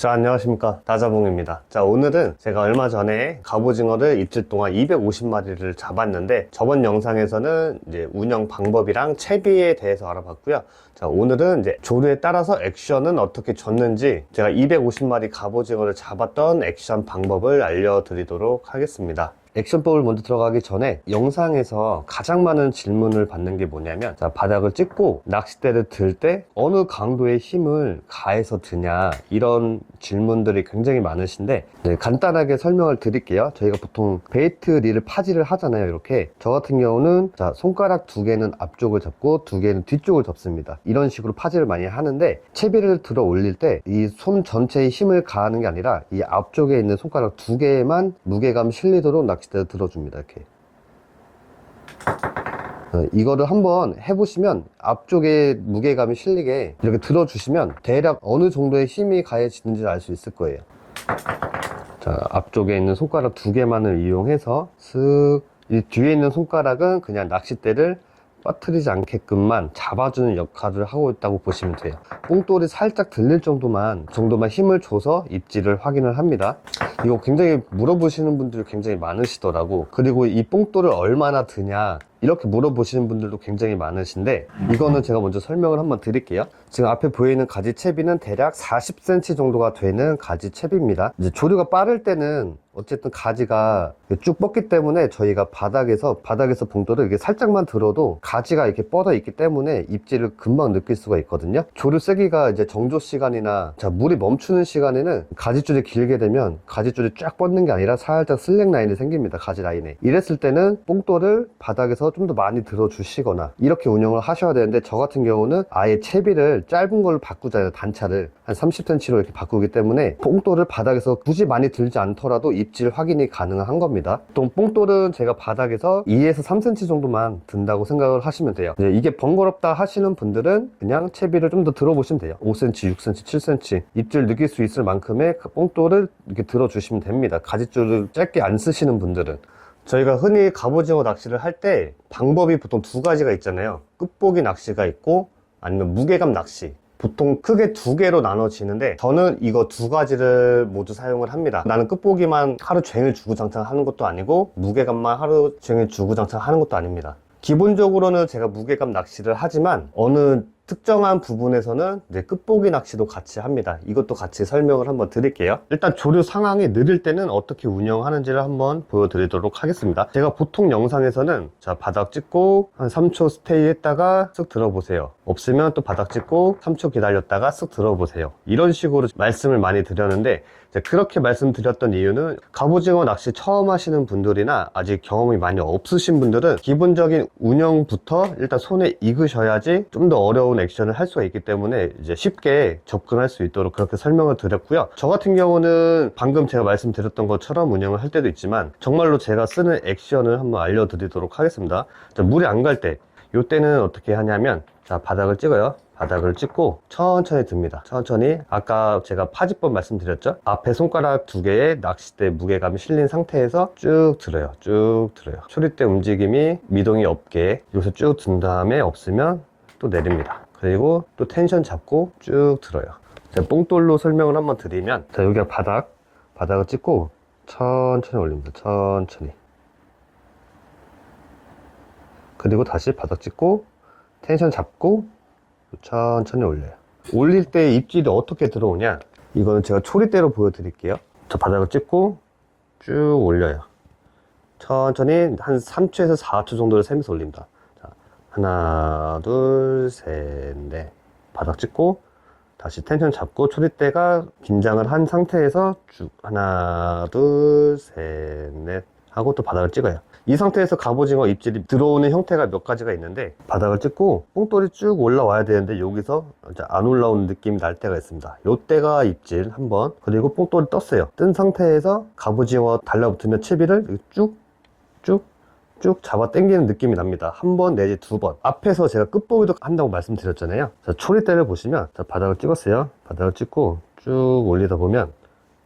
자, 안녕하십니까. 다자봉입니다. 자, 오늘은 제가 얼마 전에 갑오징어를 이틀 동안 250마리를 잡았는데, 저번 영상에서는 이제 운영 방법이랑 채비에 대해서 알아봤고요. 자, 오늘은 이제 조류에 따라서 액션은 어떻게 줬는지, 제가 250마리 갑오징어를 잡았던 액션 방법을 알려드리도록 하겠습니다. 액션법을 먼저 들어가기 전에 영상에서 가장 많은 질문을 받는 게 뭐냐면 자, 바닥을 찍고 낚싯대를 들 때 어느 강도의 힘을 가해서 드냐 이런 질문들이 굉장히 많으신데 네, 간단하게 설명을 드릴게요. 저희가 보통 베이트 릴을 파지를 하잖아요 이렇게. 저 같은 경우는 자, 손가락 두 개는 앞쪽을 잡고 두 개는 뒤쪽을 잡습니다. 이런 식으로 파지를 많이 하는데 채비를 들어 올릴 때 이 손 전체에 힘을 가하는 게 아니라 이 앞쪽에 있는 손가락 두 개만 무게감 실리도록 낚싯 대를 들어줍니다 이렇게. 어, 이거를 한번 해보시면 앞쪽에 무게감이 실리게 이렇게 들어주시면 대략 어느 정도의 힘이 가해지는지 알수 있을 거예요. 자 앞쪽에 있는 손가락 두 개만을 이용해서 슥이 뒤에 있는 손가락은 그냥 낚싯대를 빠뜨리지 않게끔만 잡아주는 역할을 하고 있다고 보시면 돼요. 뽕돌이 살짝 들릴 정도만 정도만 힘을 줘서 입질을 확인을 합니다. 이거 굉장히 물어보시는 분들이 굉장히 많으시더라고. 그리고 이 뽕돌을 얼마나 드냐 이렇게 물어보시는 분들도 굉장히 많으신데 이거는 제가 먼저 설명을 한번 드릴게요. 지금 앞에 보이는 가지 채비는 대략 40cm 정도가 되는 가지 채비입니다. 이제 조류가 빠를 때는 어쨌든 가지가 쭉 뻗기 때문에 저희가 바닥에서 바닥에서 봉돌을 이렇게 살짝만 들어도 가지가 이렇게 뻗어 있기 때문에 입질을 금방 느낄 수가 있거든요. 조류 세기가 이제 정조 시간이나 자 물이 멈추는 시간에는 가지줄이 길게 되면 가지줄이 쫙 뻗는 게 아니라 살짝 슬랙 라인이 생깁니다 가지 라인에. 이랬을 때는 뽕돌을 바닥에서 좀 더 많이 들어 주시거나 이렇게 운영을 하셔야 되는데 저 같은 경우는 아예 채비를 짧은 걸로 바꾸잖아요 단차를 한 30cm로 이렇게 바꾸기 때문에 뽕돌을 바닥에서 굳이 많이 들지 않더라도 입질 확인이 가능한 겁니다. 또 뽕돌은 제가 바닥에서 2에서 3cm 정도만 든다고 생각을 하시면 돼요. 이제 이게 번거롭다 하시는 분들은 그냥 채비를 좀 더 들어보시면 돼요. 5cm, 6cm, 7cm 입질 느낄 수 있을 만큼의 그 뽕돌을 이렇게 들어주시면 됩니다. 가지줄을 짧게 안 쓰시는 분들은 저희가 흔히 갑오징어 낚시를 할 때 방법이 보통 두 가지가 있잖아요. 끝보기 낚시가 있고 아니면 무게감 낚시. 보통 크게 두 개로 나눠지는데 저는 이거 두 가지를 모두 사용을 합니다. 나는 끝보기만 하루 종일 주구장창 하는 것도 아니고 무게감만 하루 종일 주구장창 하는 것도 아닙니다. 기본적으로는 제가 무게감 낚시를 하지만 어느 특정한 부분에서는 이제 끝보기 낚시도 같이 합니다. 이것도 같이 설명을 한번 드릴게요. 일단 조류 상황이 느릴 때는 어떻게 운영하는지를 한번 보여드리도록 하겠습니다. 제가 보통 영상에서는 자 바닥 찍고 한 3초 스테이 했다가 쓱 들어보세요. 없으면 또 바닥 찍고 3초 기다렸다가 쓱 들어보세요. 이런 식으로 말씀을 많이 드렸는데 그렇게 말씀드렸던 이유는 갑오징어 낚시 처음 하시는 분들이나 아직 경험이 많이 없으신 분들은 기본적인 운영부터 일단 손에 익으셔야지 좀 더 어려운 액션을 할 수가 있기 때문에 이제 쉽게 접근할 수 있도록 그렇게 설명을 드렸고요. 저 같은 경우는 방금 제가 말씀드렸던 것처럼 운영을 할 때도 있지만 정말로 제가 쓰는 액션을 한번 알려드리도록 하겠습니다. 자, 물이 안 갈 때, 이때는 어떻게 하냐면 자 바닥을 찍어요. 바닥을 찍고 천천히 듭니다. 천천히 아까 제가 파지법 말씀드렸죠? 앞에 손가락 두 개에 낚싯대 무게감이 실린 상태에서 쭉 들어요. 쭉 들어요. 초리대 움직임이 미동이 없게 여기서 쭉 든 다음에 없으면 또 내립니다. 그리고 또 텐션 잡고 쭉 들어요. 제가 뽕돌로 설명을 한번 드리면 자 여기가 바닥 바닥을 찍고 천천히 올립니다. 천천히 그리고 다시 바닥 찍고 텐션 잡고 천천히 올려요. 올릴 때 입질이 어떻게 들어오냐? 이거는 제가 초리대로 보여드릴게요. 저 바닥을 찍고 쭉 올려요. 천천히 한 3초에서 4초 정도를 세면서 올립니다. 자, 하나, 둘, 셋, 넷. 바닥 찍고 다시 텐션 잡고 초리대가 긴장을 한 상태에서 쭉 하나, 둘, 셋, 넷 하고 또 바닥을 찍어요. 이 상태에서 갑오징어 입질이 들어오는 형태가 몇 가지가 있는데 바닥을 찍고 뽕돌이 쭉 올라와야 되는데 여기서 안 올라오는 느낌이 날 때가 있습니다. 요때가 입질 한번 그리고 뽕돌이 떴어요. 뜬 상태에서 갑오징어 달라붙으면 채비를 쭉 쭉, 쭉 잡아 당기는 느낌이 납니다. 한 번 내지 두 번. 앞에서 제가 끝보기도 한다고 말씀드렸잖아요. 자, 초리대를 보시면, 자, 바닥을 찍었어요. 바닥을 찍고 쭉 올리다 보면,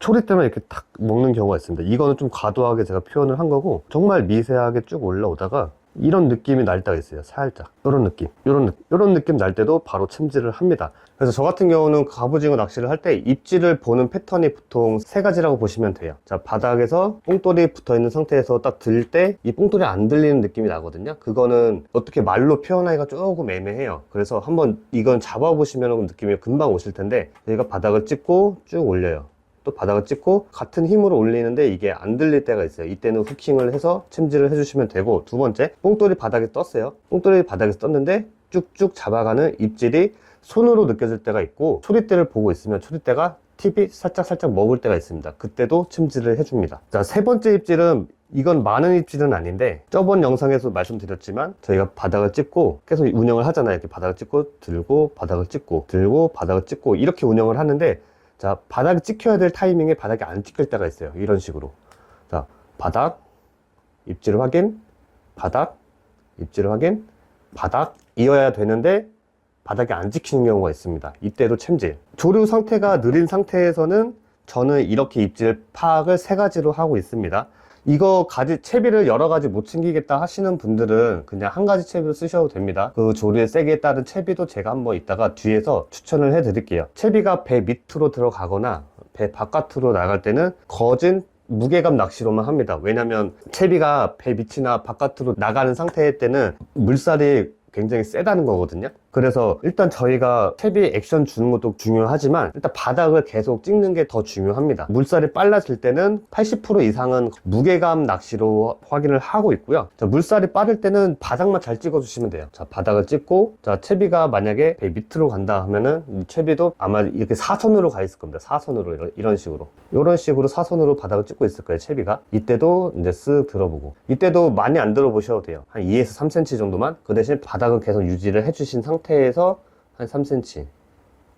초리대만 이렇게 탁 먹는 경우가 있습니다. 이거는 좀 과도하게 제가 표현을 한 거고, 정말 미세하게 쭉 올라오다가, 이런 느낌이 날 때가 있어요. 살짝. 이런 느낌. 이런, 느- 이런 느낌 날 때도 바로 챔질을 합니다. 그래서 저 같은 경우는 갑오징어 낚시를 할 때 입질을 보는 패턴이 보통 세 가지라고 보시면 돼요. 자, 바닥에서 뽕돌이 붙어 있는 상태에서 딱 들 때 이 뽕돌이 안 들리는 느낌이 나거든요. 그거는 어떻게 말로 표현하기가 조금 애매해요. 그래서 한번 이건 잡아보시면 느낌이 금방 오실 텐데 저희가 바닥을 찍고 쭉 올려요. 또 바닥을 찍고 같은 힘으로 올리는데 이게 안 들릴 때가 있어요. 이때는 후킹을 해서 챔질을 해주시면 되고 두 번째 뽕돌이 바닥에 떴어요. 뽕돌이 바닥에 떴는데 쭉쭉 잡아가는 입질이 손으로 느껴질 때가 있고 초리대를 보고 있으면 초리대가 팁이 살짝 살짝 먹을 때가 있습니다. 그때도 챔질을 해줍니다. 자세 번째 입질은 이건 많은 입질은 아닌데 저번 영상에서 말씀드렸지만 저희가 바닥을 찍고 계속 운영을 하잖아요. 이렇게 바닥을 찍고 들고 바닥을 찍고 들고 바닥을 찍고 이렇게 운영을 하는데 자, 바닥에 찍혀야 될 타이밍에 바닥에 안 찍힐 때가 있어요. 이런 식으로. 자, 바닥, 입질 확인, 바닥, 입질 확인, 바닥 이어야 되는데 바닥에 안 찍히는 경우가 있습니다. 이때도 챔질. 조류 상태가 느린 상태에서는 저는 이렇게 입질 파악을 세 가지로 하고 있습니다. 이거 가지 채비를 여러 가지 못 챙기겠다 하시는 분들은 그냥 한 가지 채비를 쓰셔도 됩니다. 그 조류의 세기에 따른 채비도 제가 한번 이따가 뒤에서 추천을 해 드릴게요. 채비가 배 밑으로 들어가거나 배 바깥으로 나갈 때는 거진 무게감 낚시로만 합니다. 왜냐면 채비가 배 밑이나 바깥으로 나가는 상태일 때는 물살이 굉장히 세다는 거거든요. 그래서 일단 저희가 채비 액션 주는 것도 중요하지만 일단 바닥을 계속 찍는 게 더 중요합니다. 물살이 빨라질 때는 80% 이상은 무게감 낚시로 확인을 하고 있고요. 자, 물살이 빠를 때는 바닥만 잘 찍어 주시면 돼요. 자, 바닥을 찍고 자, 채비가 만약에 배 밑으로 간다 하면은 이 채비도 아마 이렇게 사선으로 가 있을 겁니다. 사선으로 이런, 이런 식으로 이런 식으로 사선으로 바닥을 찍고 있을 거예요. 채비가 이때도 이제 쓱 들어보고 이때도 많이 안 들어보셔도 돼요. 한 2에서 3cm 정도만 그 대신 바닥을 계속 유지를 해주신 상태 에서 한 3cm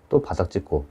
또 바닥 찍고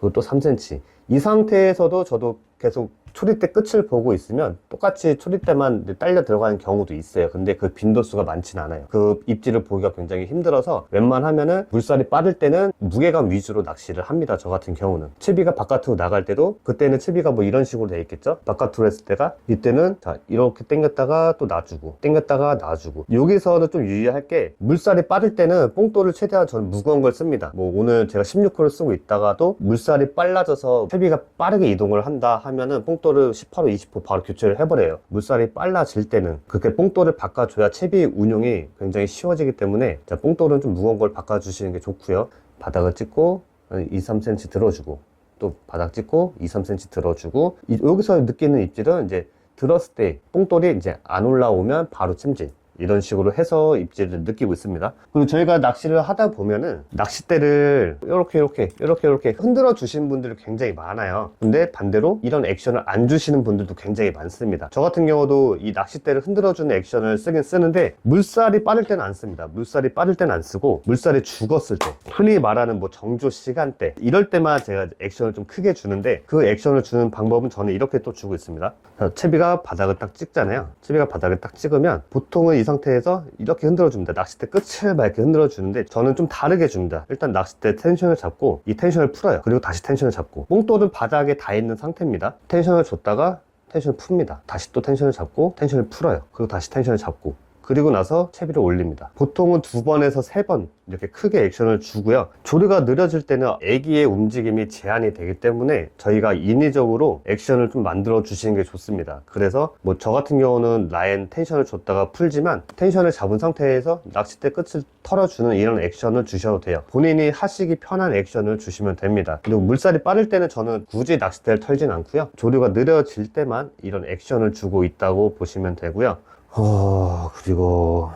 그리고 또 3cm 이 상태에서도 저도 계속 초리대 끝을 보고 있으면 똑같이 초리대만 이제 딸려 들어가는 경우도 있어요. 근데 그 빈도수가 많진 않아요. 그 입질을 보기가 굉장히 힘들어서 웬만하면은 물살이 빠를 때는 무게감 위주로 낚시를 합니다. 저 같은 경우는. 채비가 바깥으로 나갈 때도 그때는 채비가 뭐 이런 식으로 돼 있겠죠? 바깥으로 했을 때가 이때는 자 이렇게 당겼다가 또 놔주고 당겼다가 놔주고. 여기서는 좀 유의할 게 물살이 빠를 때는 뽕돌을 최대한 저는 무거운 걸 씁니다. 뭐 오늘 제가 16호를 쓰고 있다가도 물살이 빨라져서 채비가 빠르게 이동을 한다 하면은 뽕돌 을 18호 20호 바로 교체를 해버려요. 물살이 빨라질 때는 그렇게 뽕돌을 바꿔줘야 채비 운용이 굉장히 쉬워지기 때문에 자, 뽕돌은 좀 무거운 걸 바꿔주시는 게 좋고요. 바닥을 찍고 한 2, 3cm 들어주고 또 바닥 찍고 2, 3cm 들어주고 이- 여기서 느끼는 입질은 이제 들었을 때 뽕돌이 이제 안 올라오면 바로 챔질 이런 식으로 해서 입질을 느끼고 있습니다. 그리고 저희가 낚시를 하다 보면은 낚싯대를 이렇게 이렇게 이렇게 이렇게 흔들어 주시는 분들이 굉장히 많아요. 근데 반대로 이런 액션을 안 주시는 분들도 굉장히 많습니다. 저 같은 경우도 이 낚싯대를 흔들어 주는 액션을 쓰긴 쓰는데 물살이 빠를 때는 안 씁니다. 물살이 빠를 때는 안 쓰고 물살이 죽었을 때 흔히 말하는 뭐 정조 시간대 이럴 때만 제가 액션을 좀 크게 주는데 그 액션을 주는 방법은 저는 이렇게 또 주고 있습니다. 자, 채비가 바닥을 딱 찍잖아요. 채비가 바닥을 딱 찍으면 보통은 이 상태에서 이렇게 흔들어 줍니다. 낚싯대 끝을 막 이렇게 흔들어 주는데 저는 좀 다르게 줍니다. 일단 낚싯대 텐션을 잡고 이 텐션을 풀어요. 그리고 다시 텐션을 잡고 뽕돌은 바닥에 닿아 있는 상태입니다. 텐션을 줬다가 텐션을 풉니다. 다시 또 텐션을 잡고 텐션을 풀어요. 그리고 다시 텐션을 잡고 그리고 나서 채비를 올립니다. 보통은 두 번에서 세 번 이렇게 크게 액션을 주고요. 조류가 느려질 때는 애기의 움직임이 제한이 되기 때문에 저희가 인위적으로 액션을 좀 만들어 주시는 게 좋습니다. 그래서 뭐 저 같은 경우는 라인 텐션을 줬다가 풀지만 텐션을 잡은 상태에서 낚싯대 끝을 털어주는 이런 액션을 주셔도 돼요. 본인이 하시기 편한 액션을 주시면 됩니다. 그리고 물살이 빠를 때는 저는 굳이 낚싯대를 털진 않고요. 조류가 느려질 때만 이런 액션을 주고 있다고 보시면 되고요. 어, 그리고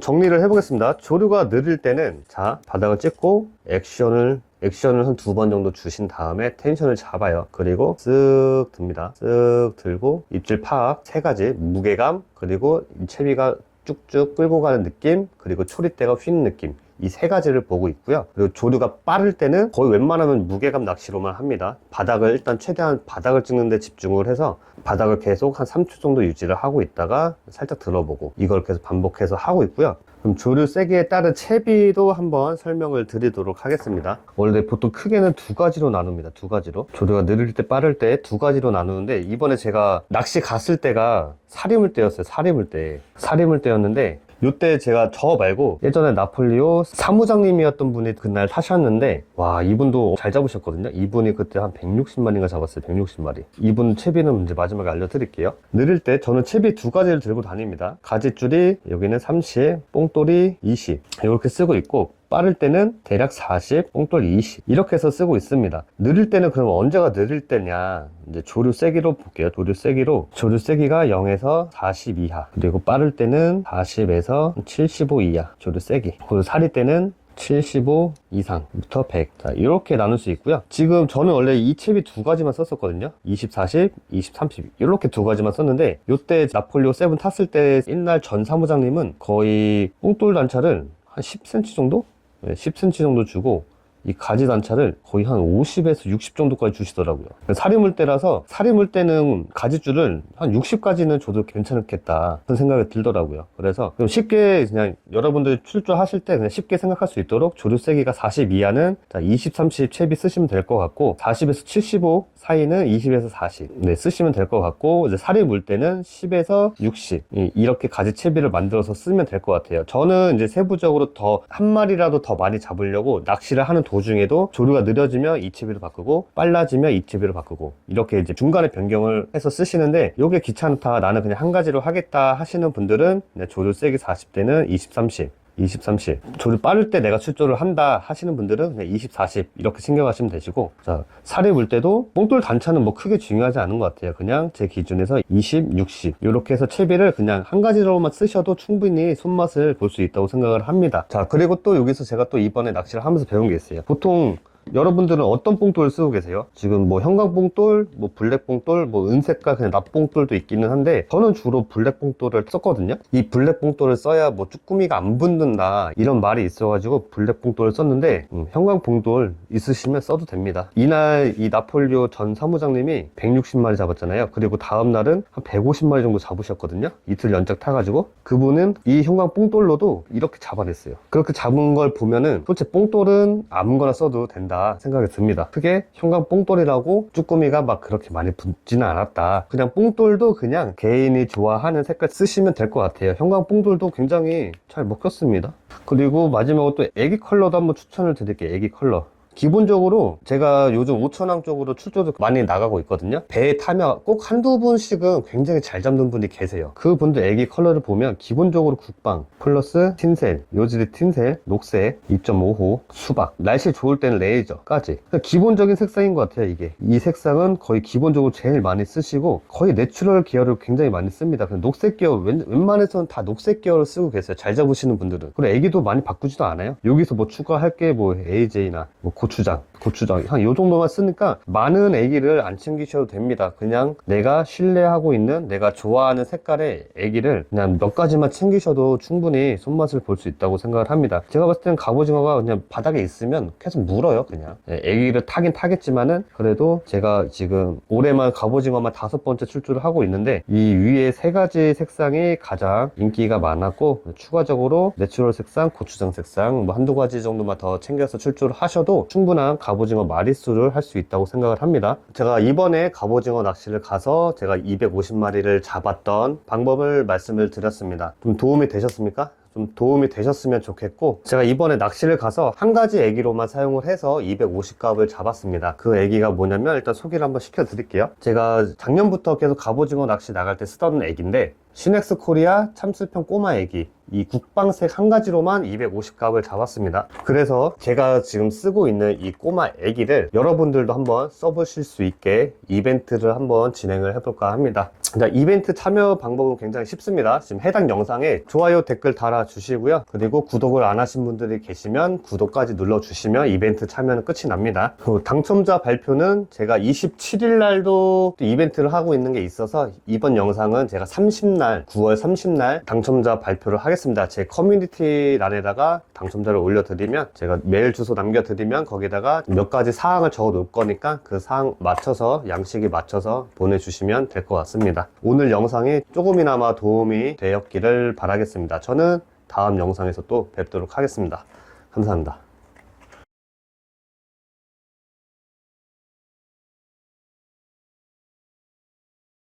정리를 해보겠습니다. 조류가 느릴 때는 자 바닥을 찍고 액션을 액션을 한 두 번 정도 주신 다음에 텐션을 잡아요. 그리고 쓱 듭니다. 쓱 들고 입질 파악 세 가지 무게감 그리고 이 채비가 쭉쭉 끌고 가는 느낌 그리고 초리대가 휘는 느낌 이 세 가지를 보고 있고요. 그리고 조류가 빠를 때는 거의 웬만하면 무게감 낚시로만 합니다. 바닥을 일단 최대한 바닥을 찍는 데 집중을 해서 바닥을 계속 한 3초 정도 유지를 하고 있다가 살짝 들어보고 이걸 계속 반복해서 하고 있고요. 그럼 조류 세기에 따른 채비도 한번 설명을 드리도록 하겠습니다. 원래 보통 크게는 두 가지로 나눕니다. 두 가지로. 조류가 느릴 때 빠를 때 두 가지로 나누는데 이번에 제가 낚시 갔을 때가 사리물 때였어요. 사리물 때. 사리물 때였는데 요때 제가 저 말고 예전에 나폴리오 사무장님이었던 분이 그날 타셨는데 와 이분도 잘 잡으셨거든요. 이분이 그때 한 160마리인가 잡았어요 160마리. 이분 채비는 이제 마지막에 알려드릴게요. 느릴 때 저는 채비 두 가지를 들고 다닙니다. 가지줄이 여기는 30 뽕돌이 20 이렇게 쓰고 있고 빠를 때는 대략 40, 뽕돌 20 이렇게 해서 쓰고 있습니다. 느릴 때는 그럼 언제가 느릴 때냐? 이제 조류 세기로 볼게요. 조류 세기로 조류 세기가 0에서 40 이하 그리고 빠를 때는 40에서 75 이하 조류 세기 그리고 살이 때는 75 이상부터 100. 자, 이렇게 나눌 수 있고요. 지금 저는 원래 이 칩이 두 가지만 썼었거든요. 20, 40, 20, 30. 이렇게 두 가지만 썼는데, 요때 나폴리오 7 탔을 때 옛날 전 사무장님은 거의 뽕돌 단차를 한 10cm 정도? 네, 10cm 정도 주고, 이 가지 단차를 거의 한 50에서 60 정도까지 주시더라고요. 사리물 때라서 사리물 때는 가지줄을 한 60까지는 줘도 괜찮겠다 그런 생각이 들더라고요. 그래서 좀 쉽게 그냥 여러분들 출조하실 때 그냥 쉽게 생각할 수 있도록 조류 세기가 40 이하는 자, 20, 30 채비 쓰시면 될 것 같고 40에서 75 사이는 20에서 40 네, 쓰시면 될 것 같고 이제 살이 물 때는 10에서 60 이- 이렇게 가지 채비를 만들어서 쓰면 될 것 같아요. 저는 이제 세부적으로 더 한 마리라도 더 많이 잡으려고 낚시를 하는 도 중에도 조류가 느려지면 이 채비로 바꾸고 빨라지면 이 채비로 바꾸고 이렇게 이제 중간에 변경을 해서 쓰시는데 이게 귀찮다 나는 그냥 한 가지로 하겠다 하시는 분들은 그냥 조류 세기 40대는 20, 30 20, 30. 조류 빠를 때 내가 출조를 한다 하시는 분들은 그냥 20, 40 이렇게 챙겨가시면 되시고 자 살이 물 때도 뽕돌 단차는 뭐 크게 중요하지 않은 것 같아요. 그냥 제 기준에서 20, 60 이렇게 해서 채비를 그냥 한 가지로만 쓰셔도 충분히 손맛을 볼 수 있다고 생각을 합니다. 자 그리고 또 여기서 제가 또 이번에 낚시를 하면서 배운 게 있어요. 보통 여러분들은 어떤 뽕돌을 쓰고 계세요? 지금 뭐 형광 뽕돌, 뭐 블랙 뽕돌, 뭐 은색깔 그냥 납 뽕돌도 있기는 한데 저는 주로 블랙 뽕돌을 썼거든요. 이 블랙 뽕돌을 써야 뭐 쭈꾸미가 안 붙는다 이런 말이 있어가지고 블랙 뽕돌을 썼는데 음, 형광 뽕돌 있으시면 써도 됩니다. 이날 이 나폴리오 전 사무장님이 160마리 잡았잖아요. 그리고 다음 날은 한 150마리 정도 잡으셨거든요. 이틀 연작 타가지고 그분은 이 형광 뽕돌로도 이렇게 잡아냈어요. 그렇게 잡은 걸 보면은 솔직히 뽕돌은 아무거나 써도 된다 생각이 듭니다. 크게 형광 뽕돌이라고 쭈꾸미가 막 그렇게 많이 붙지는 않았다. 그냥 뽕돌도 그냥 개인이 좋아하는 색깔 쓰시면 될 것 같아요. 형광 뽕돌도 굉장히 잘 먹혔습니다. 그리고 마지막으로 또 애기 컬러도 한번 추천을 드릴게요. 애기 컬러. 기본적으로 제가 요즘 오천항 쪽으로 출조도 많이 나가고 있거든요. 배에 타면 꼭 한두 분씩은 굉장히 잘 잡는 분이 계세요. 그분들 애기 컬러를 보면 기본적으로 국방, 플러스 틴셀, 요지리 틴셀, 녹색, 2.5호, 수박, 날씨 좋을 때는 레이저까지. 그러니까 기본적인 색상인 것 같아요, 이게. 이 색상은 거의 기본적으로 제일 많이 쓰시고 거의 내추럴 계열을 굉장히 많이 씁니다. 녹색 계열, 웬, 웬만해서는 다 녹색 계열을 쓰고 계세요. 잘 잡으시는 분들은. 그리고 애기도 많이 바꾸지도 않아요. 여기서 뭐 추가할 게 뭐 AJ나 뭐 고추장, 고추장 한 요 정도만 쓰니까 많은 애기를 안 챙기셔도 됩니다. 그냥 내가 신뢰하고 있는 내가 좋아하는 색깔의 애기를 그냥 몇 가지만 챙기셔도 충분히 손맛을 볼 수 있다고 생각을 합니다. 제가 봤을 때는 갑오징어가 그냥 바닥에 있으면 계속 물어요, 그냥. 예, 애기를 타긴 타겠지만은 그래도 제가 지금 올해만 갑오징어만 다섯 번째 출조를 하고 있는데 이 위에 세 가지 색상이 가장 인기가 많았고 추가적으로 내추럴 색상, 고추장 색상 뭐 한두 가지 정도만 더 챙겨서 출조를 하셔도 충분한 갑 오징어 마리수를 할 수 있다고 생각을 합니다. 제가 이번에 갑오징어 낚시를 가서 제가 250마리를 잡았던 방법을 말씀을 드렸습니다. 좀 도움이 되셨습니까? 좀 도움이 되셨으면 좋겠고 제가 이번에 낚시를 가서 한 가지 애기로만 사용을 해서 250갑을 잡았습니다 그 애기가 뭐냐면 일단 소개를 한번 시켜 드릴게요 제가 작년부터 계속 갑오징어 낚시 나갈 때 쓰던 애기인데 시넥스 코리아 참슬평 꼬마 애기 이 국방색 한 가지로만 250갑을 잡았습니다 그래서 제가 지금 쓰고 있는 이 꼬마 애기를 여러분들도 한번 써보실 수 있게 이벤트를 한번 진행을 해볼까 합니다 자, 이벤트 참여 방법은 굉장히 쉽습니다. 지금 해당 영상에 좋아요 댓글 달아주시고요. 그리고 구독을 안 하신 분들이 계시면 구독까지 눌러주시면 이벤트 참여는 끝이 납니다. 그 당첨자 발표는 제가 27일 날도 또 이벤트를 하고 있는 게 있어서 이번 영상은 제가 30날, 9월 30날 당첨자 발표를 하겠습니다. 제 커뮤니티란에다가 당첨자를 올려드리면 제가 메일 주소 남겨드리면 거기다가 몇 가지 사항을 적어 놓을 거니까 그 사항 맞춰서 양식에 맞춰서 보내주시면 될 것 같습니다. 오늘 영상이 조금이나마 도움이 되었기를 바라겠습니다. 저는 다음 영상에서 또 뵙도록 하겠습니다. 감사합니다.